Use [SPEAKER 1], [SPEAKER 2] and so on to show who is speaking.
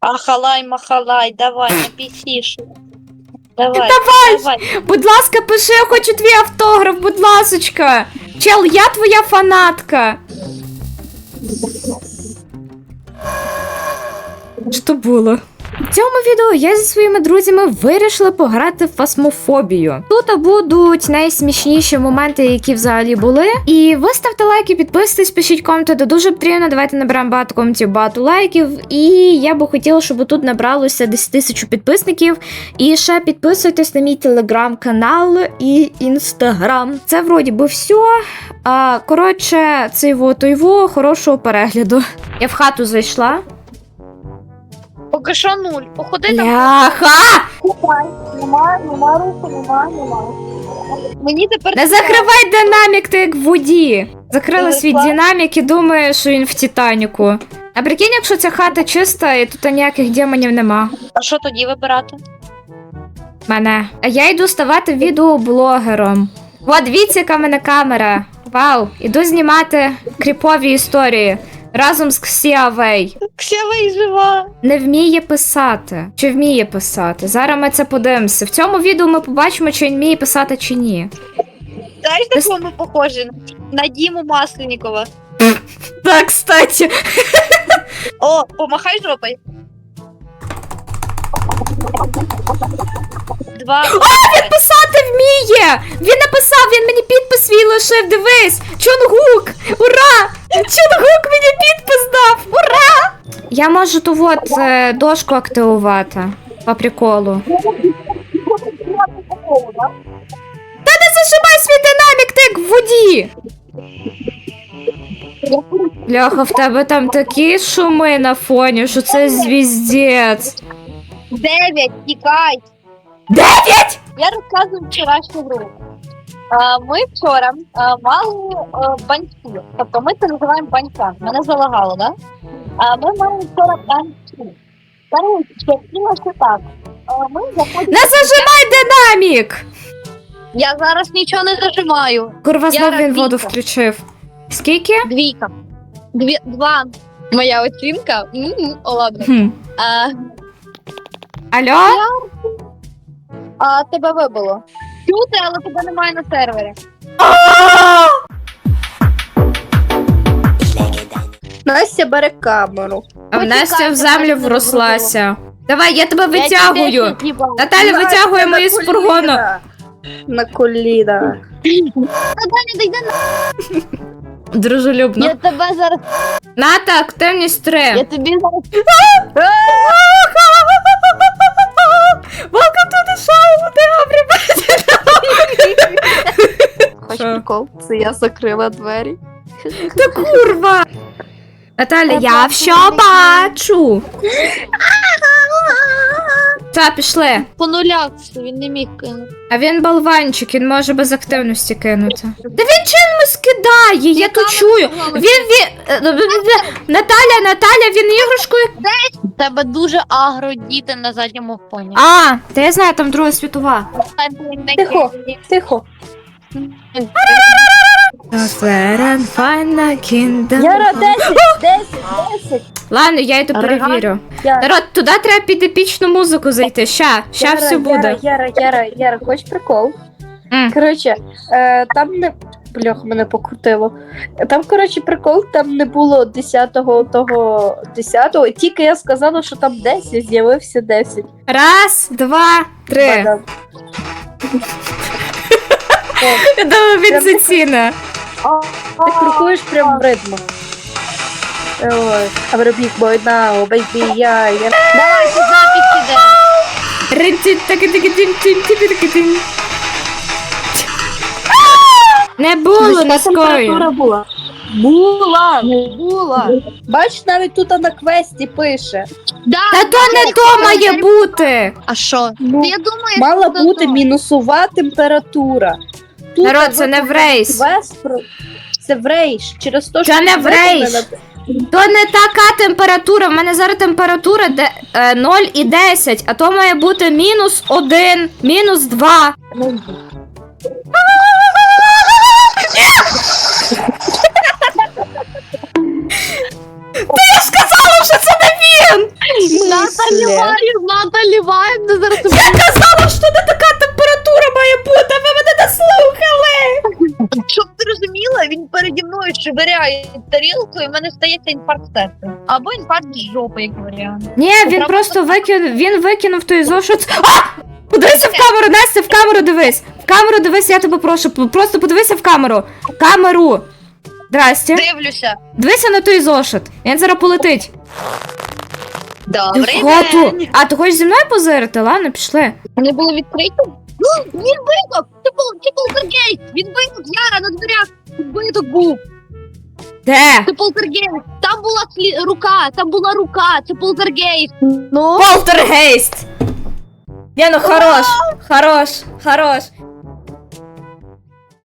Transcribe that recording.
[SPEAKER 1] Ахалай, махалай, давай, напишиш. Давай,
[SPEAKER 2] Давай!
[SPEAKER 1] давай.
[SPEAKER 2] Будь ласка, пиши, я хочу твій автограф, будь ласочка. Чел, я твоя фанатка. Що було? В цьому відео я зі своїми друзями вирішила пограти в фасмофобію. Тут будуть найсмішніші моменти, які взагалі були. І ви ставте лайки, підписуйтесь, пишіть коменти, де дуже потрібно. Давайте наберемо багато коментів, багато лайків. І я би хотіла, щоб тут набралося десь тисячу підписників. І ще підписуйтесь на мій телеграм-канал і інстаграм. Це вроді би все. Коротше, цей во той во, хорошого перегляду. Я в хату зайшла.
[SPEAKER 1] Поки що нуль. Походи там.
[SPEAKER 2] Ляха!
[SPEAKER 1] Купай. Нема, нема руку, нема, нема. Мені тепер
[SPEAKER 2] Не закривай динамік, ти як в воді. Закрила свій динамік і думає, що він в Титаніку. А прикинь, якщо ця хата чиста і тут ніяких демонів нема.
[SPEAKER 1] А що тоді вибирати?
[SPEAKER 2] Мене. А я йду ставати відеоблогером. От дивіться, яка в мене камера. Вау, іду знімати кріпові історії разом з Ксіавей.
[SPEAKER 1] Ксявей жива.
[SPEAKER 2] Не вміє писати. Чи вміє писати? Зараз ми це подивимося. В цьому відео ми побачимо, чи він вміє писати чи ні.
[SPEAKER 1] Знаєш,
[SPEAKER 2] Ти
[SPEAKER 1] на
[SPEAKER 2] с-
[SPEAKER 1] кого ми похожі? На Діму Масленникова.
[SPEAKER 2] Так, кстати.
[SPEAKER 1] О, помахай жопой. Два.
[SPEAKER 2] Писати вміє! Він написав, він мені підпис свій лишив, дивись! Чонгук! Ура! Чонгук мені підпис дав! Ура! Я можу ту от е, дошку активувати. По приколу. Та не зажимай свій динамік, ти як в воді! Бляха, в тебе там такі шуми на фоні, що це звіздець.
[SPEAKER 1] Дев'ять, тікай.
[SPEAKER 2] Дев'ять!
[SPEAKER 1] Я розказую вчорашню гру. Ми вчора мали а, баньки. Тобто ми це називаємо банька. Мене залагало, да? А ми мали вчора баньки. Коротше, що так. Ми заходимо.
[SPEAKER 2] Не зажимай динамік!
[SPEAKER 1] Я зараз нічого не зажимаю.
[SPEAKER 2] Курва, знов він воду включив. Скільки?
[SPEAKER 1] Двійка. Дві, два. Моя оцінка. М-м, О, ладно.
[SPEAKER 2] Хм.
[SPEAKER 1] А,
[SPEAKER 2] Алло?
[SPEAKER 1] а тебе вибило. Чути, але тебе немає на сервері.
[SPEAKER 3] Настя бере камеру.
[SPEAKER 2] А в Настя в землю врослася. Давай, я тебе витягую. Наталя витягує мої з фургона.
[SPEAKER 3] На коліна.
[SPEAKER 1] Наталя, дай на
[SPEAKER 2] Дружелюбно.
[SPEAKER 1] Я тебе зараз.
[SPEAKER 2] Ната, активність 3.
[SPEAKER 1] Я тобі зараз.
[SPEAKER 2] Welcome to the show, everybody.
[SPEAKER 3] Хоч
[SPEAKER 2] Що?
[SPEAKER 3] прикол, це я закрила двері.
[SPEAKER 2] Та курва. Наталя, я все бачу. Та, пішли.
[SPEAKER 1] По нулях він не міг кинути.
[SPEAKER 2] А він болванчик, він може без активності кинути. Та він чимось кидає, я то чую. Він він. е, Наталя, Наталя, він іграшкою.
[SPEAKER 1] У тебе дуже агро діти на задньому фоні.
[SPEAKER 2] А, та я знаю, там Друга світова.
[SPEAKER 3] Тихо. Тихо. Яра, 10, 10, 10.
[SPEAKER 2] Ладно, я йду перевірю. Народ, туди треба під епічну музику зайти. Ща, ща
[SPEAKER 3] Яра,
[SPEAKER 2] все буде.
[SPEAKER 3] Яра, Яра, Яра, Яра, хочеш прикол?
[SPEAKER 2] М.
[SPEAKER 3] Коротше, е, там не. Блях, мене покрутило. Там, коротше, прикол, там не було 10-го того 10-го. Тільки я сказала, що там 10, з'явився 10.
[SPEAKER 2] Раз, два, три.
[SPEAKER 3] Бадам.
[SPEAKER 2] Я думаю, він заціна.
[SPEAKER 3] Ти крокуєш прям в ритму. Ой, I'm a big boy now, я, я.
[SPEAKER 1] Давай, ти запись іде.
[SPEAKER 2] Рин-тин-таки-таки-тин-тин-тин-тин-тин. Не було
[SPEAKER 3] Яка
[SPEAKER 2] низькою.
[SPEAKER 3] була? Була, не була. Бач, навіть тут на квесті пише.
[SPEAKER 1] Да,
[SPEAKER 2] Та то не то має бути.
[SPEAKER 1] А що?
[SPEAKER 3] Ну,
[SPEAKER 1] Я думаю,
[SPEAKER 3] мала
[SPEAKER 1] що
[SPEAKER 3] бути
[SPEAKER 1] то.
[SPEAKER 3] мінусова температура. Тут
[SPEAKER 2] Народ, це не в рейс.
[SPEAKER 3] Квест про... Це в рейс. Через те,
[SPEAKER 2] Це не в рейс. То не така температура. В мене зараз температура де, е, 0 і 10, а то має бути мінус 1, мінус 2. Ти ж сказала що це не він!
[SPEAKER 4] Наталі Наталі не зараз
[SPEAKER 2] Я казала, що не така температура має бути, ви мене не слухали!
[SPEAKER 1] Щоб ти розуміла, він переді мною швиряє тарілкою, і в мене стається інфаркт серця. Або інфаркт жопи, як варіант.
[SPEAKER 2] Ні, він просто викинув, він викинув той зошит. А! Подивися в камеру, Настя, в камеру дивись. В камеру дивись, я тебе прошу. п- Просто подивися в камеру. Камеру. Здрасте.
[SPEAKER 1] Дивлюся.
[SPEAKER 2] Дивися на той зошит. Він зараз полетить. Ти в
[SPEAKER 1] Добрий
[SPEAKER 2] хату.
[SPEAKER 1] день.
[SPEAKER 2] А, ти хочеш зі мною позирити? Ладно, пішли.
[SPEAKER 1] Вони були відкриті? О, Він биток! Це пол- це полтергейст! Він биток, Яра, на дверях! Відбиток був!
[SPEAKER 2] Де?
[SPEAKER 1] Це полтергейст! Там була слі- рука, там була рука, це полтергейст!
[SPEAKER 4] Ну,
[SPEAKER 2] Полтергейст! Не, ну хорош, хорош, хорош.